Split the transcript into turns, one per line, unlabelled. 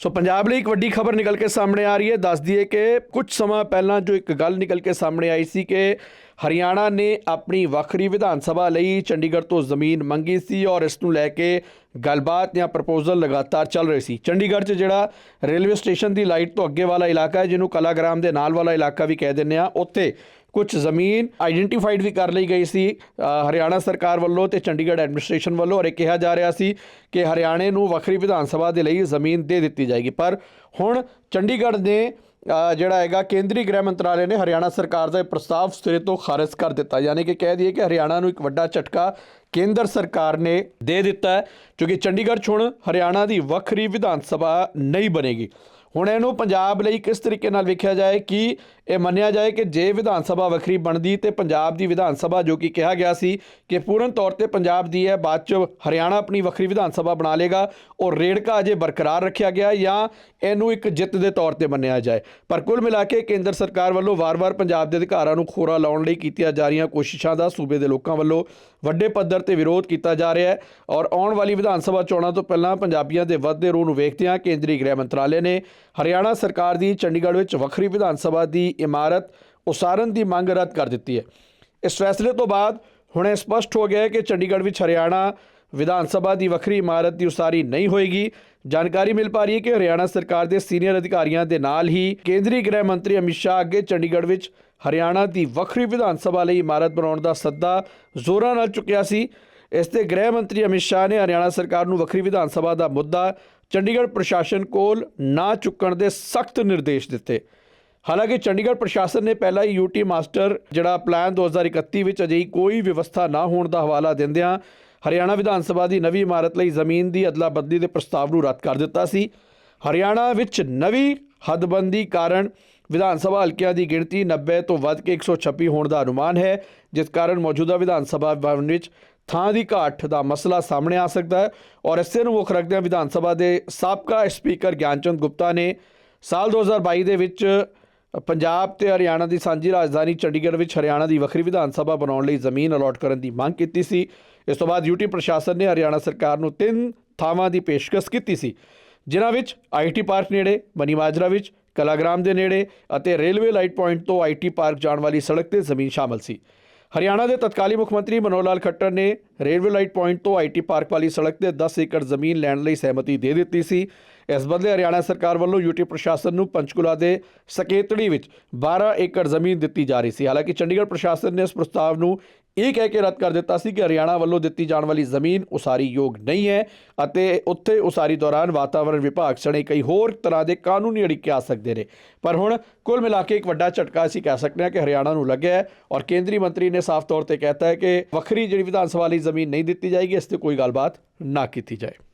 ਸੋ ਪੰਜਾਬ ਲਈ ਇੱਕ ਵੱਡੀ ਖਬਰ ਨਿਕਲ ਕੇ ਸਾਹਮਣੇ ਆ ਰਹੀ ਹੈ। ਦੱਸ ਦਈਏ ਕਿ ਕੁਝ ਸਮਾਂ ਪਹਿਲਾਂ ਜੋ ਇੱਕ ਗੱਲ ਨਿਕਲ ਕੇ ਸਾਹਮਣੇ ਆਈ ਸੀ ਕਿ ਹਰਿਆਣਾ ਨੇ ਆਪਣੀ ਵੱਖਰੀ ਵਿਧਾਨ ਸਭਾ ਲਈ ਚੰਡੀਗੜ੍ਹ ਤੋਂ ਜ਼ਮੀਨ ਮੰਗੀ ਸੀ ਔਰ ਇਸ ਨੂੰ ਲੈ ਕੇ ਗੱਲਬਾਤ ਜਾਂ ਪ੍ਰਪੋਜ਼ਲ ਲਗਾਤਾਰ ਚੱਲ ਰਹੀ ਸੀ। ਚੰਡੀਗੜ੍ਹ 'ਚ ਜਿਹੜਾ ਰੇਲਵੇ ਸਟੇਸ਼ਨ ਦੀ ਲਾਈਟ ਤੋਂ ਅੱਗੇ ਵਾਲਾ ਇਲਾਕਾ ਹੈ, ਜਿਹਨੂੰ ਕਲਾਗ੍ਰਾਮ ਦੇ ਨਾਲ ਵਾਲਾ ਇਲਾਕਾ ਵੀ ਕਹਿ ਦਿੰਦੇ ਆ ਉੱਥੇ ਕੁਝ ਜ਼ਮੀਨ ਆਈਡੈਂਟੀਫਾਈਡ ਵੀ ਕਰ ਲਈ ਗਈ ਸੀ ਹਰਿਆਣਾ ਸਰਕਾਰ ਵੱਲੋਂ ਤੇ ਚੰਡੀਗੜ੍ਹ ਐਡਮਿਨਿਸਟ੍ਰੇਸ਼ਨ ਵੱਲੋਂ, ਔਰ ਇਹ ਕਿਹਾ ਜਾ ਰਿਹਾ ਸੀ ਕਿ ਹਰਿਆਣੇ ਨੂੰ ਵੱਖਰੀ ਵਿਧਾਨ ਸਭਾ ਦੇ ਲਈ ਜ਼ਮੀਨ ਦੇ ਦਿੱਤੀ ਜਾਏਗੀ। ਪਰ ਹੁਣ ਚੰਡੀਗੜ੍ਹ ਨੇ ਜਿਹੜਾ ਹੈਗਾ ਕੇਂਦਰੀ ਗ੍ਰਹਿ ਮੰਤਰਾਲੇ ਨੇ ਹਰਿਆਣਾ ਸਰਕਾਰ ਦਾ ਇਹ ਪ੍ਰਸਤਾਵ ਸਿਰੇ ਤੋਂ ਖਾਰਜ ਕਰ ਦਿੱਤਾ। ਯਾਨੀ ਕਿ ਕਹਿ ਦਈਏ ਕਿ ਹਰਿਆਣਾ ਨੂੰ ਇੱਕ ਵੱਡਾ ਝਟਕਾ ਕੇਂਦਰ ਸਰਕਾਰ ਨੇ ਦੇ ਦਿੱਤਾ ਕਿਉਂਕਿ ਚੰਡੀਗੜ੍ਹ 'ਚ ਹੁਣ ਹਰਿਆਣਾ ਦੀ ਵੱਖਰੀ ਵਿਧਾਨ ਸਭਾ ਨਹੀਂ ਬਣੇਗੀ। ਹੁਣ ਇਹਨੂੰ ਪੰਜਾਬ ਲਈ ਕਿਸ ਤਰੀਕੇ ਨਾਲ ਵੇਖਿਆ ਜਾਏ ਕਿ ਇਹ ਮੰਨਿਆ ਜਾਏ ਕਿ ਜੇ ਵਿਧਾਨ ਸਭਾ ਵੱਖਰੀ ਬਣਦੀ ਤੇ ਪੰਜਾਬ ਦੀ ਵਿਧਾਨ ਸਭਾ ਜੋ ਕਿ ਕਿਹਾ ਗਿਆ ਸੀ ਕਿ ਪੂਰਨ ਤੌਰ ਤੇ ਪੰਜਾਬ ਦੀ ਹੈ, ਬਾਅਦ ਚ ਹਰਿਆਣਾ ਆਪਣੀ ਵੱਖਰੀ ਵਿਧਾਨ ਸਭਾ ਬਣਾ ਲੇਗਾ ਔਰ ਰੇੜਕਾ ਅਜੇ ਬਰਕਰਾਰ ਰੱਖਿਆ ਗਿਆ ਜਾਂ ਇਹਨੂੰ ਇੱਕ ਜਿੱਤ ਦੇ ਤੌਰ ਤੇ ਮੰਨਿਆ ਜਾਏ। ਪਰ ਕੁੱਲ ਮਿਲਾ ਕੇ ਕੇਂਦਰ ਸਰਕਾਰ ਵੱਲੋਂ ਵਾਰ-ਵਾਰ ਪੰਜਾਬ ਦੇ ਅਧਿਕਾਰਾਂ ਨੂੰ ਖੋਰਾ ਲਾਉਣ ਲਈ ਕੀਤੀਆਂ ਜਾ ਰਹੀਆਂ ਕੋਸ਼ਿਸ਼ਾਂ ਦਾ ਸੂਬੇ ਦੇ ਲੋਕਾਂ ਵੱਲੋਂ ਵੱਡੇ ਪੱਧਰ ਤੇ ਵਿਰੋਧ ਕੀਤਾ ਜਾ ਰਿਹਾ ਹੈ ਔਰ ਆਉਣ ਵਾਲੀ ਵਿਧਾਨ ਸਭਾ ਚੋਣਾਂ ਤੋਂ ਪਹਿਲਾਂ ਪੰਜਾਬੀਆਂ ਦੇ ਵੱਧਦੇ ਰੋਹ ਨੂੰ ਵੇਖਦਿਆਂ ਕੇਂਦਰੀ ਗ੍ਰਹਿ ਮੰਤਰਾਲੇ ਨੇ ਹਰਿਆਣਾ ਸਰਕਾਰ ਦੀ ਚੰਡੀਗੜ੍ਹ ਵਿੱਚ ਵੱਖਰੀ ਵਿਧਾਨ ਸਭਾ ਦੀ ਇਮਾਰਤ ਉਸਾਰਨ ਦੀ ਮੰਗ ਰੱਦ ਕਰ ਦਿੱਤੀ ਹੈ। ਇਸ ਫੈਸਲੇ ਤੋਂ ਬਾਅਦ ਹੁਣ ਇਹ ਸਪਸ਼ਟ ਹੋ ਗਿਆ ਹੈ ਕਿ ਚੰਡੀਗੜ੍ਹ ਵਿੱਚ ਹਰਿਆਣਾ ਵਿਧਾਨ ਸਭਾ ਦੀ ਵੱਖਰੀ ਇਮਾਰਤ ਦੀ ਉਸਾਰੀ ਨਹੀਂ ਹੋਏਗੀ। ਜਾਣਕਾਰੀ ਮਿਲ ਪਾ ਰਹੀ ਹੈ ਕਿ ਹਰਿਆਣਾ ਸਰਕਾਰ ਦੇ ਸੀਨੀਅਰ ਅਧਿਕਾਰੀਆਂ ਦੇ ਨਾਲ ਹੀ ਕੇਂਦਰੀ ਗ੍ਰਹਿ ਮੰਤਰੀ ਅਮਿਤ ਸ਼ਾਹ ਅੱਗੇ ਚੰਡੀਗੜ੍ਹ ਵਿੱਚ ਹਰਿਆਣਾ ਦੀ ਵੱਖਰੀ ਵਿਧਾਨ ਸਭਾ ਲਈ ਇਮਾਰਤ ਬਣਾਉਣ ਦਾ ਸੱਦਾ ਜ਼ੋਰਾਂ ਨਾਲ ਚੁੱਕਿਆ ਸੀ। ਇਸ ਤੇ ਗ੍ਰਹਿ ਮੰਤਰੀ ਅਮਿਤ ਸ਼ਾਹ ਨੇ ਹਰਿਆਣਾ ਸਰਕਾਰ ਨੂੰ ਵੱਖਰੀ ਵਿਧਾਨ ਸਭਾ ਦਾ ਮੁੱਦਾ ਚੰਡੀਗੜ੍ਹ ਪ੍ਰਸ਼ਾਸਨ ਕੋਲ ਨਾ ਚੁੱਕਣ ਦੇ ਸਖਤ ਨਿਰਦੇਸ਼ ਦਿੱਤੇ। ਹਾਲਾਂਕਿ ਚੰਡੀਗੜ੍ਹ ਪ੍ਰਸ਼ਾਸਨ ਨੇ ਪਹਿਲਾਂ ਹੀ ਯੂਟੀ ਮਾਸਟਰ ਜਿਹੜਾ ਪਲਾਨ 2031 ਵਿੱਚ ਅਜਿਹੀ ਕੋਈ ਵਿਵਸਥਾ ਨਾ ਹੋਣ ਦਾ ਹਵਾਲਾ ਦਿੰਦਿਆਂ ਹਰਿਆਣਾ ਵਿਧਾਨ ਸਭਾ ਦੀ ਨਵੀਂ ਇਮਾਰਤ ਲਈ ਜ਼ਮੀਨ ਦੀ ਅਦਲਾ ਬਦਲੀ ਦੇ ਪ੍ਰਸਤਾਵ ਨੂੰ ਰੱਦ ਕਰ ਦਿੱਤਾ ਸੀ। ਹਰਿਆਣਾ ਵਿੱਚ ਨਵੀਂ ਹੱਦਬੰਦੀ ਕਾਰਨ ਵਿਧਾਨ ਸਭਾ ਹਲਕਿਆਂ ਦੀ ਗਿਣਤੀ 90 ਤੋਂ ਵੱਧ ਕੇ 126 ਹੋਣ ਦਾ ਅਨੁਮਾਨ ਹੈ, ਜਿਸ ਕਾਰਨ ਮੌਜੂਦਾ ਵਿਧਾਨ ਸਭਾ ਭਵਨ ਵਿੱਚ ਥਾਂ ਦੀ ਘਾਟ ਦਾ ਮਸਲਾ ਸਾਹਮਣੇ ਆ ਸਕਦਾ ਹੈ। ਔਰ ਇਸੇ ਨੂੰ ਮੁੱਖ ਰੱਖਦਿਆਂ ਵਿਧਾਨ ਸਭਾ ਦੇ ਸਾਬਕਾ ਸਪੀਕਰ ਗਿਆਨਚੰਦ ਗੁਪਤਾ ਨੇ ਸਾਲ 2022 ਦੇ ਵਿੱਚ ਪੰਜਾਬ ਤੇ ਹਰਿਆਣਾ ਦੀ ਸਾਂਝੀ ਰਾਜਧਾਨੀ ਚੰਡੀਗੜ੍ਹ ਵਿੱਚ ਹਰਿਆਣਾ ਦੀ ਵੱਖਰੀ ਵਿਧਾਨ ਸਭਾ ਬਣਾਉਣ ਲਈ ਜ਼ਮੀਨ ਅਲਾਟ ਕਰਨ ਦੀ ਮੰਗ ਕੀਤੀ ਸੀ। ਇਸ ਤੋਂ ਬਾਅਦ ਯੂਟੀ ਪ੍ਰਸ਼ਾਸਨ ਨੇ ਹਰਿਆਣਾ ਸਰਕਾਰ ਨੂੰ ਤਿੰਨ ਥਾਵਾਂ ਦੀ ਪੇਸ਼ਕਸ਼ ਕੀਤੀ ਸੀ। ਜਿਨ੍ਹਾਂ ਵਿੱਚ ਆਈਟੀ ਪਾਰਕ ਨੇੜੇ ਬਨੀ ਮਾਜਰਾ ਵਿੱਚ, ਕਲਾਗ੍ਰਾਮ ਦੇ ਨੇੜੇ ਅਤੇ ਰੇਲਵੇ ਲਾਈਟ ਪੁਆਇੰਟ ਤੋਂ ਆਈਟੀ ਪਾਰਕ ਜਾਣ ਵਾਲੀ ਸੜਕ ਤੇ ਜ਼ਮੀਨ ਸ਼ਾਮਲ ਸੀ। ਹਰਿਆਣਾ ਦੇ ਤਤਕਾਲੀ ਮੁੱਖ ਮੰਤਰੀ ਮਨੋਹਰ ਲਾਲ ਖੱਟਰ ਨੇ ਰੇਲਵੇ ਲਾਈਟ ਪੁਆਇੰਟ ਤੋਂ ਆਈਟੀ ਪਾਰਕ ਵਾਲੀ ਸੜਕ ਤੇ 10 ਏਕੜ ਜ਼ਮੀਨ ਲੈਣ ਲਈ ਸਹਿਮਤੀ ਦੇ ਦਿੱਤੀ ਸੀ। ਇਸ ਬਦਲੇ ਹਰਿਆਣਾ ਸਰਕਾਰ ਵੱਲੋਂ ਯੂਟੀ ਪ੍ਰਸ਼ਾਸਨ ਨੂੰ ਪੰਚਕੁਲਾ ਦੇ ਸਕੇਤੜੀ ਵਿੱਚ 12 ਏਕੜ ਜ਼ਮੀਨ ਦਿੱਤੀ ਜਾ ਰਹੀ ਸੀ। ਹਾਲਾਂਕਿ ਚੰਡੀਗੜ੍ਹ ਪ੍ਰਸ਼ਾਸਨ ਨੇ ਇਸ ਪ੍ਰਸਤਾਵ ਨੂੰ ਇਹ ਕਹਿ ਕੇ ਰੱਦ ਕਰ ਦਿੱਤਾ ਸੀ ਕਿ ਹਰਿਆਣਾ ਵੱਲੋਂ ਦਿੱਤੀ ਜਾਣ ਵਾਲੀ ਜ਼ਮੀਨ ਉਸਾਰੀ ਯੋਗ ਨਹੀਂ ਹੈ ਅਤੇ ਉੱਥੇ ਉਸਾਰੀ ਦੌਰਾਨ ਵਾਤਾਵਰਣ ਵਿਭਾਗ ਸਣੇ ਕਈ ਹੋਰ ਤਰ੍ਹਾਂ ਦੇ ਕਾਨੂੰਨੀ ਅੜਿੱਕੇ ਆ ਸਕਦੇ ਨੇ। ਪਰ ਹੁਣ ਕੁੱਲ ਮਿਲਾ ਕੇ ਇੱਕ ਵੱਡਾ ਝਟਕਾ ਅਸੀਂ ਕਹਿ ਸਕਦੇ ਹਾਂ ਕਿ ਹਰਿਆਣਾ ਨੂੰ ਲੱਗਿਆ ਹੈ ਔਰ ਕੇਂਦਰੀ ਮੰਤਰੀ ਨੇ ਸਾਫ਼ ਤੌਰ ਤੇ ਕਹਿਤਾ ਹੈ ਕਿ ਵੱਖਰੀ ਜਿਹੜੀ ਵਿਧਾਨ ਸਭਾ ਲਈ ਜ਼ਮੀਨ ਨਹੀਂ ਦਿੱਤੀ ਜਾਏਗੀ, ਇਸ ਤੇ ਕੋਈ ਗੱਲਬਾਤ ਨਾ ਕੀਤੀ ਜਾਏ।